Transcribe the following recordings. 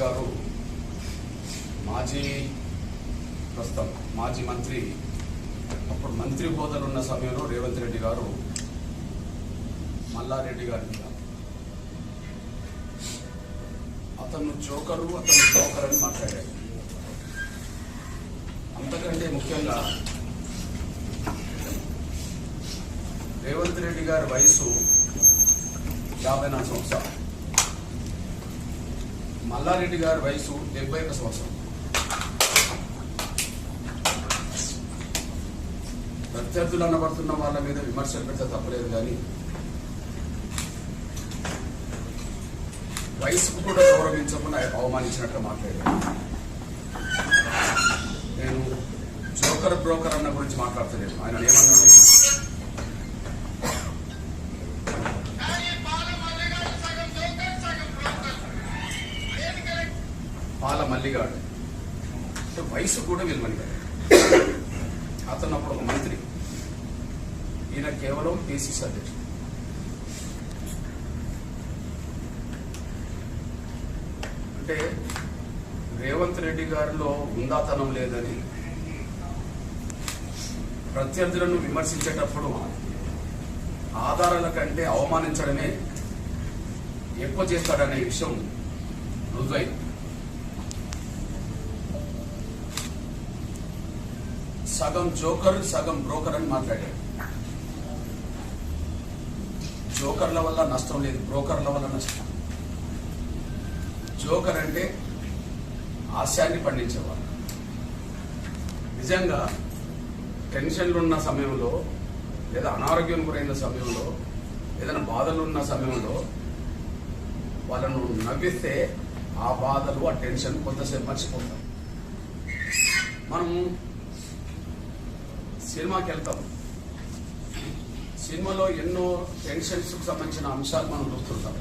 గారు మాజీ ప్రస్తుతం మాజీ మంత్రి అప్పుడు మంత్రి హోదాలు ఉన్న సమయంలో రేవంత్ రెడ్డి గారు మల్లారెడ్డి గారి అతను జోకరు అతను జోకర్ అని మాట్లాడాడు అంతకంటే ముఖ్యంగా రేవంత్ రెడ్డి గారి వయసు యాభై నాలుగు సంవత్సరాలు. మల్లారెడ్డి గారి వయసు డెబ్బై ఒక సంవత్సరం. ప్రత్యర్థులు అనబడుతున్న వాళ్ళ మీద విమర్శలు పెడితే తప్పలేదు కానీ వయసుకు కూడా గౌరవించకుండా అవమానించినట్టు మాట్లాడారు. నేను జోకర్ బ్రోకర్ అన్న గురించి మాట్లాడతలేదు. ఆయన ఏమన్నాడు? పాల అంటే వయసు కూడా విలువనిగాడు అతను అప్పుడు ఒక మంత్రి. ఈయన కేవలం పిసిసి అధ్యక్షుడు అంటే రేవంత్ రెడ్డి గారిలో ఉందాతనం లేదని ప్రత్యర్థులను విమర్శించేటప్పుడు ఆధారాల కంటే అవమానించడమే ఎక్కువ చేస్తాడనే విషయం రుజువైంది. సగం జోకర్ సగం బ్రోకర్ అని మాట్లాడాడు. జోకర్ల వల్ల నష్టం లేదు బ్రోకర్ల వల్ల నష్టం. జోకర్ అంటే హాస్యాన్ని పండించేవాడు. నిజంగా టెన్షన్లు ఉన్న సమయంలో లేదా అనారోగ్యం గురైన సమయంలో ఏదైనా బాధలు ఉన్న సమయంలో వాళ్ళను నవ్విస్తే ఆ బాధలు ఆ టెన్షన్ కొంతసేపు మర్చిపోతాం. మనం సినిమాకి వెళ్తాం. సినిమాలో ఎన్నో టెన్షన్స్కు సంబంధించిన అంశాలు మనం చూస్తుంటాం.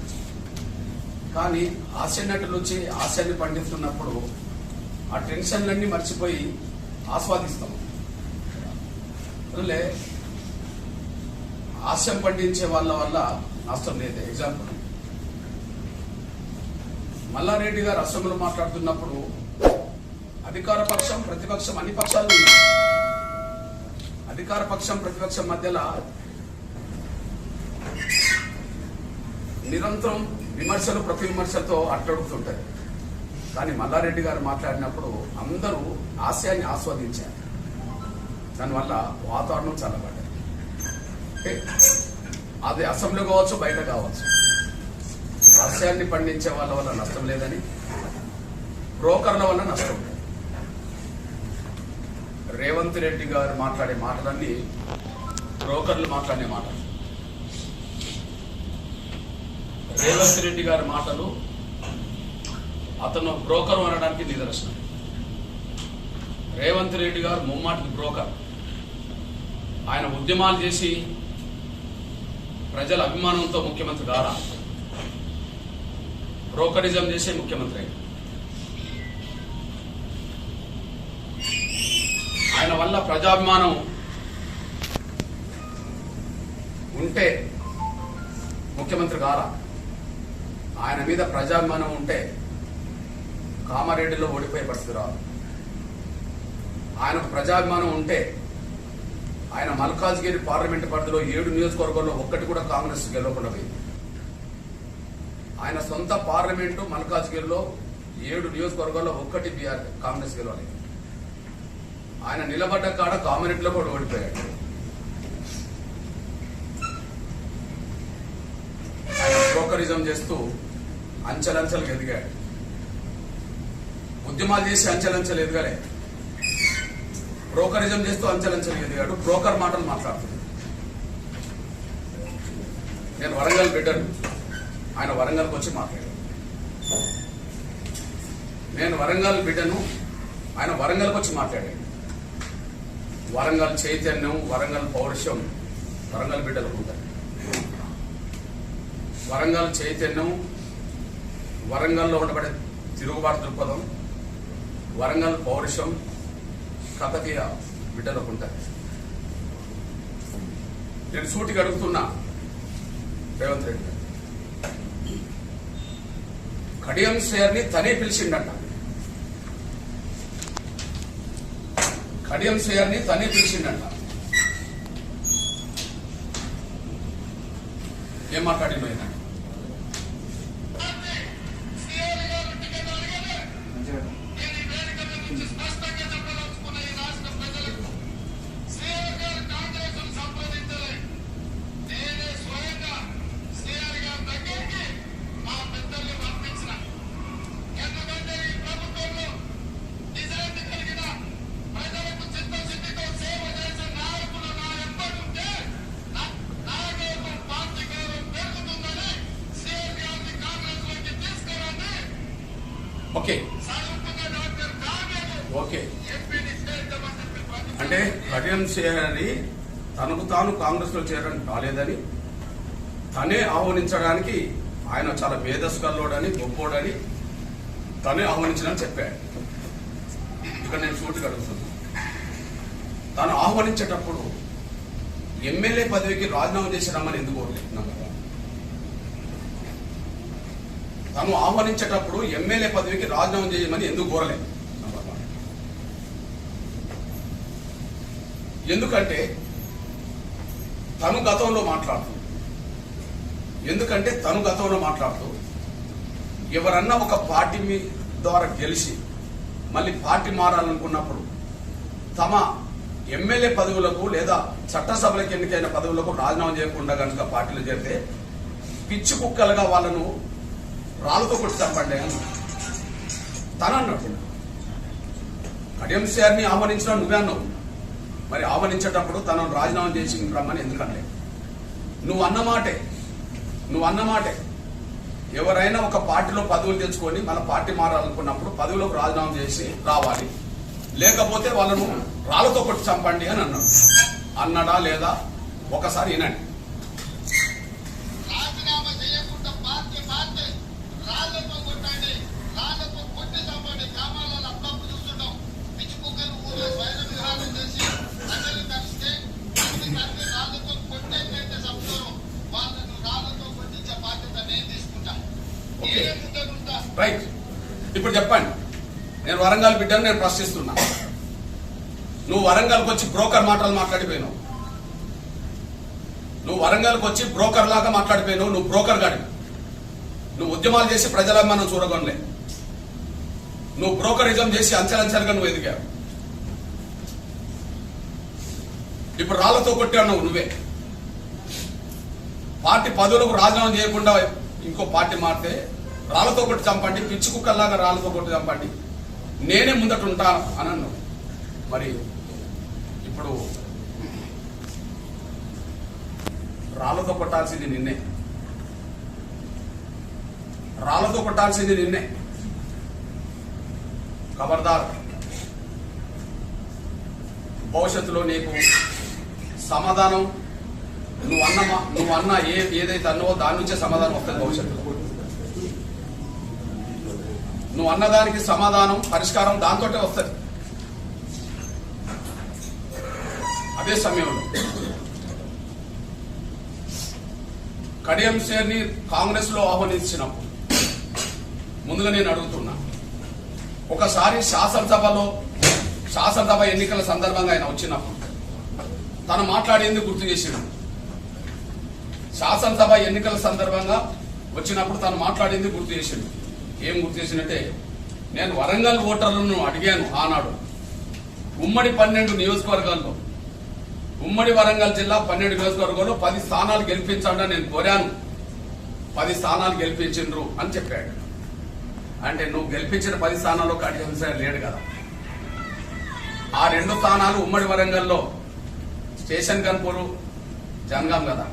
కానీ హాస్య నటులు వచ్చి హాస్యాన్ని పండిస్తున్నప్పుడు ఆ టెన్షన్లన్నీ మర్చిపోయి ఆస్వాదిస్తాం. అందులో హాస్యం పండించే వాళ్ళ వల్ల నష్టం లేదు. ఎగ్జాంపుల్ మల్లారెడ్డి గారు అసెంబ్లీలో మాట్లాడుతున్నప్పుడు అధికార పక్షం ప్రతిపక్షం అన్ని పక్షాలు ఉన్నాయి. అధికార పక్షం ప్రతిపక్షం మధ్యలో నిరంతరం విమర్శలు ప్రతి విమర్శతో అట్టడుగుతుంటాయి. కానీ మల్లారెడ్డి గారు మాట్లాడినప్పుడు అందరూ ఆశయాన్ని ఆస్వాదించారు. దానివల్ల వాతావరణం చల్లబడ్డది. అది అసెంబ్లీ కావచ్చు బయట కావచ్చు. ఆశయాన్ని పండించే వాళ్ళ వల్ల నష్టం లేదని బ్రోకర్ల వల్ల నష్టం లేదు. రేవంత్ రెడ్డి గారు మాట్లాడే మాటలన్నీ బ్రోకర్లు మాట్లాడే మాటలు. రేవంత్ రెడ్డి గారి మాటలు అతను బ్రోకర్ అనడానికి నిదర్శనం. రేవంత్ రెడ్డి గారు ముమ్మాటికి బ్రోకర్. ఆయన ఉద్యమాలు చేసి ప్రజల అభిమానంతో ముఖ్యమంత్రి గారా బ్రోకరిజం చేసే ముఖ్యమంత్రి అయ్యారు. వల్ల ప్రజాభిమానం ఉంటే ముఖ్యమంత్రి గారా? ఆయన మీద ప్రజాభిమానం ఉంటే కామారెడ్డిలో ఓడిపోయే పరిస్థితి రాదు. ఆయనకు ప్రజాభిమానం ఉంటే ఆయన మల్కాజ్గిరి పార్లమెంట్ పరిధిలో ఏడు నియోజకవర్గాల్లో ఒక్కటి కూడా కాంగ్రెస్ గెలవకుండా పోయింది. ఆయన సొంత పార్లమెంటు మల్కాజ్గిరిలో ఏడు నియోజకవర్గాల్లో ఒక్కటి బీఆర్ కాంగ్రెస్ గెలవలేదు. ఆయన నిలబడ్డ కాడ కామారెడ్డిలో కూడా ఓడిపోయాడు. ఆయన బ్రోకరిజం చేస్తూ అంచెలంచెలకు ఎదిగాడు. ఉద్యమాలు చేసి అంచెలంచెలు ఎదగలే. బ్రోకరిజం చేస్తూ అంచెలంచెలు ఎదిగాడు. బ్రోకర్ మాటలు మాట్లాడుతున్నాడు. నేను వరంగల్ బిడ్డను. ఆయన వరంగల్కి వచ్చి మాట్లాడాడు. నేను వరంగల్ బిడ్డను. ఆయన వరంగల్కి వచ్చి మాట్లాడాడు. వరంగల్ చైతన్యం వరంగల్ పౌరుషం వరంగల్ బిడ్డలకు ఉంటాయి వరంగల్ చైతన్యం వరంగల్లో ఉండబడే తిరుగుబాటు దృక్పథం వరంగల్ పౌరుషం కథకీయ బిడ్డలకు ఉంటాయి నేను సూటికి అడుగుతున్నా రేవంత్ రెడ్డి గారు. కడియం శ్రేయర్ని తనే పిలిచిండట. కడియం సేయర్ని తనే పిలిచిండట. ఏం మాట్లాడిపోయినా ఓకే. ఓకే. అంటే కఠినం చేయాలని తనకు తాను కాంగ్రెస్లో చేరడం కాలేదని తనే ఆహ్వానించడానికి ఆయన చాలా మేధస్కల్లోడని గొప్పోడని తనే ఆహ్వానించడని చెప్పాడు. ఇక్కడ నేను సూటిగా అడుగుతున్నా తను ఆహ్వానించేటప్పుడు ఎమ్మెల్యే పదవికి రాజీనామా చేసి రమ్మని ఎందుకు కోరలేదు? నాకు తను ఆహ్వానించేటప్పుడు ఎమ్మెల్యే పదవికి రాజీనామా చేయమని ఎందుకు కోరలేదు? ఎందుకంటే తను గతంలో మాట్లాడుతూ ఎందుకంటే తను గతంలో మాట్లాడుతూ ఎవరన్నా ఒక పార్టీ మీ ద్వారా గెలిచి మళ్ళీ పార్టీ మారాలనుకున్నప్పుడు తమ ఎమ్మెల్యే పదవులకు లేదా చట్టసభలకు ఎన్నికైన పదవులకు రాజీనామా చేయకుండా కనుక పార్టీలు చేరితే పిచ్చి కుక్కలుగా వాళ్ళను రాళ్ళతో కొట్టి చంపండి అని. తన అన్నాడు కడియం సార్ని ఆహ్వానించడం నువ్వే అన్నావు. మరి ఆహ్వానించేటప్పుడు తనను రాజీనామా చేసి రమ్మని ఎందుకంటే నువ్వు అన్నమాటే నువ్వు అన్నమాటే ఎవరైనా ఒక పార్టీలో పదవులు తెచ్చుకొని మన పార్టీ మారాలనుకున్నప్పుడు పదవులకు రాజీనామా చేసి రావాలి. లేకపోతే వాళ్ళను రాళ్ళతో కొట్టి చంపండి అని అన్నాడు. అన్నాడా లేదా? ఒకసారి వినండి రాజీనామా చేయకుండా పార్టీ మార్చి రాళ్ళతో కొట్టండి రాళ్ళతో కొట్టి చంపండి గ్రామాలలో అప్పుడప్పుడు చూస్తుంటాం పిచ్చి కుక్కలు ఊళ్ళో స్వయం విహారం చేసి ప్రజలు కలిస్తే మంది కలిసి రాళ్ళతో కొట్టేట్లయితే చంపుతారు వాళ్ళను రాళ్ళతో కొట్టించే బాధ్యత నేను తీసుకుంటా ఓకే. నేనే ముందరుంటా రైట్ ఇప్పుడు చెప్పండి నేను వరంగల్ బిడ్డను నేను ప్రశ్నిస్తున్నా. నువ్వు వరంగల్కి వచ్చి బ్రోకర్ మాటలు మాట్లాడిపోయినావు. నువ్వు వరంగల్కి వచ్చి బ్రోకర్ లాగా మాట్లాడిపోయినావు నువ్వు బ్రోకర్ గాడి నువ్వు ఉద్యమాలు చేసి ప్రజల మనం చూడగొనలే. నువ్వు బ్రోకరిజం చేసి అంచెలంచెలుగా నువ్వు ఎదిగావు. ఇప్పుడు రాళ్ళతో కొట్టావు నువ్వే. పార్టీ పదవులకు రాజీనామా చేయకుండా ఇంకో పార్టీ మారితే రాళ్ళతో కొట్టి చంపండి పిచ్చి కుక్కల్లాగా రాళ్ళతో కొట్టి చంపండి. నేనే ముందట ఉంటా అని మరి ఇప్పుడు రాళ్ళతో కొట్టాల్సింది నిన్నే. రాళ్ళతో కొట్టాల్సింది నిన్నే. ఖబర్దార్ భవిష్యత్తులో నీకు సమాధానం నువ్వు అన్న నువ్వు అన్న ఏ ఏదైతే అన్నవో దాని నుంచే సమాధానం వస్తుంది భవిష్యత్తులో. నువ్వు అన్నదానికి సమాధానం పరిష్కారం దాంతోటే వస్తుంది. అదే సమయంలో. కడియం షేర్ని కాంగ్రెస్లో ఆహ్వానించినప్పుడు ముందుగా నేను అడుగుతున్నా. ఒకసారి శాసనసభలో శాసనసభ ఎన్నికల సందర్భంగా ఆయన వచ్చినప్పుడు తను మాట్లాడేందుకు గుర్తు చేసిన శాసనసభ ఎన్నికల సందర్భంగా వచ్చినప్పుడు తను మాట్లాడేందుకు గుర్తు చేసిండు. ఏం గుర్తు చేసినట్టే నేను వరంగల్ ఓటర్లను అడిగాను ఆనాడు. ఉమ్మడి పన్నెండు నియోజకవర్గాల్లో. ఉమ్మడి వరంగల్ జిల్లా పన్నెండు నియోజకవర్గాల్లో పది స్థానాలు గెలిపించాలని నేను కోరాను. పది స్థానాలు గెలిపించిండ్రు అని చెప్పాడు. అంటే నువ్వు గెలిపించిన పది స్థానాల్లో కడియం లేడు కదా. ఆ రెండు స్థానాలు ఉమ్మడి వరంగల్లో స్టేషన్ కన్పూరు జనగాం కదా.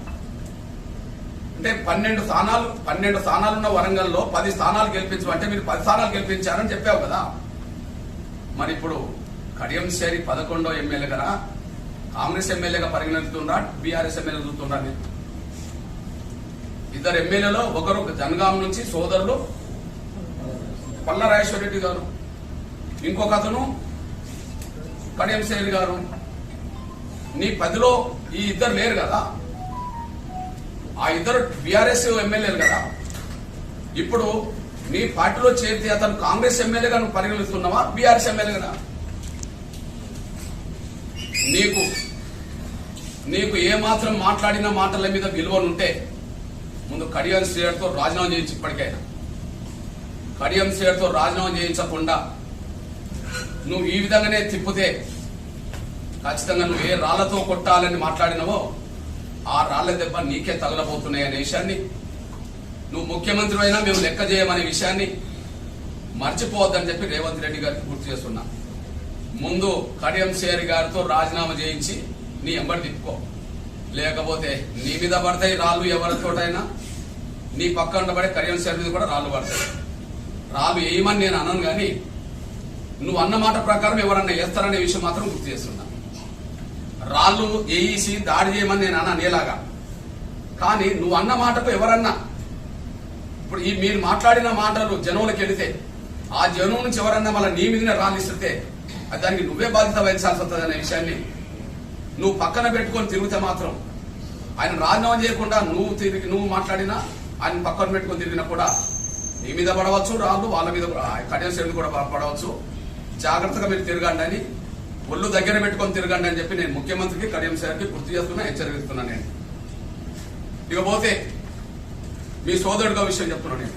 అంటే పన్నెండు స్థానాలు పన్నెండు స్థానాలు ఉన్న వరంగల్లో పది స్థానాలు గెలిపించు అంటే మీరు పది స్థానాలు గెలిపించారని చెప్పావు కదా. మరి ఇప్పుడు కడియం శేరి పదకొండో ఎమ్మెల్యే కదా కాంగ్రెస్ ఎమ్మెల్యేగా పరిగణిస్తుండ్రా బీఆర్ఎస్ ఎమ్మెల్యే చూస్తుండ్రా మీరు. ఇద్దరు ఎమ్మెల్యేలో ఒకరు జనగాం నుంచి సోదరులు పల్ల రెడ్డి గారు. ఇంకొక అతను కడియం శేరి గారు. నీ పదిలో ఈ ఇద్దరు లేరు కదా. ఆ ఇద్దరు బీఆర్ఎస్ ఎమ్మెల్యేలు కదా. ఇప్పుడు నీ పార్టీలో చేరితే అతను కాంగ్రెస్ ఎమ్మెల్యేగా నువ్వు పరిగణిస్తున్నావా? బీఆర్ఎస్ ఎమ్మెల్యేగా నీకు నీకు ఏ మాత్రం మాట్లాడిన మాటల మీద విలువలుంటే ముందు కడియం శ్రేయర్తో రాజీనామా చేయించి ఇప్పటికైనా. కడియం శ్రేయర్తో రాజీనామా చేయించకుండా నువ్వు ఈ విధంగానే తిప్పితే ఖచ్చితంగా నువ్వు ఏ రాళ్ళతో కొట్టాలని మాట్లాడినవో ఆ రాళ్ళ దెబ్బ నీకే తగలబోతున్నాయి అనే విషయాన్ని నువ్వు ముఖ్యమంత్రి అయినా మేము లెక్క చేయమనే విషయాన్ని మర్చిపోవద్దని చెప్పి రేవంత్ రెడ్డి గారికి గుర్తు చేస్తున్నా. ముందు కడియం సేరి గారితో రాజీనామా చేయించి నీ ఎంబడి తిప్పుకో. లేకపోతే నీ మీద పడతాయి రాళ్ళు ఎవరితోటైనా నీ పక్క ఉండబడే కడియం సేరి మీద కూడా రాళ్ళు పడతాయి. రాళ్ళు వేయమని నేను అనను కానీ నువ్వు అన్న మాట ప్రకారం ఎవరన్నా వేస్తారనే విషయం మాత్రం గుర్తు చేస్తున్నా. రాళ్ళు వేసి దాడి చేయమని నేను అన్నా నీలాగా. కానీ నువ్వు అన్న మాటకు ఎవరన్నా ఇప్పుడు ఈ మీరు మాట్లాడిన మాటలు జనంలోకి వెళితే ఆ జనం నుంచి ఎవరన్నా మళ్ళీ నీ మీదనే రాళ్ళు ఇస్తే దానికి నువ్వే బాధ్యత వహించాల్సి వస్తుంది అనే విషయాన్ని నువ్వు పక్కన పెట్టుకొని తిరిగితే మాత్రం ఆయన రాజీనామా చేయకుండా నువ్వు తిరిగి నువ్వు మాట్లాడినా ఆయన పక్కన పెట్టుకొని తిరిగినా కూడా నీ మీద పడవచ్చు రాళ్ళు వాళ్ళ మీద కఠిన మీద కూడా పడవచ్చు. జాగ్రత్తగా మీరు తిరగండి అని ఒళ్ళు దగ్గర పెట్టుకొని తిరగండి అని చెప్పి నేను ముఖ్యమంత్రికి కడియం సార్కి గుర్తు చేస్తున్నా హెచ్చరిస్తున్నా నేను. ఇకపోతే మీ సోదరుడిగా విషయం చెప్తున్నాను నేను.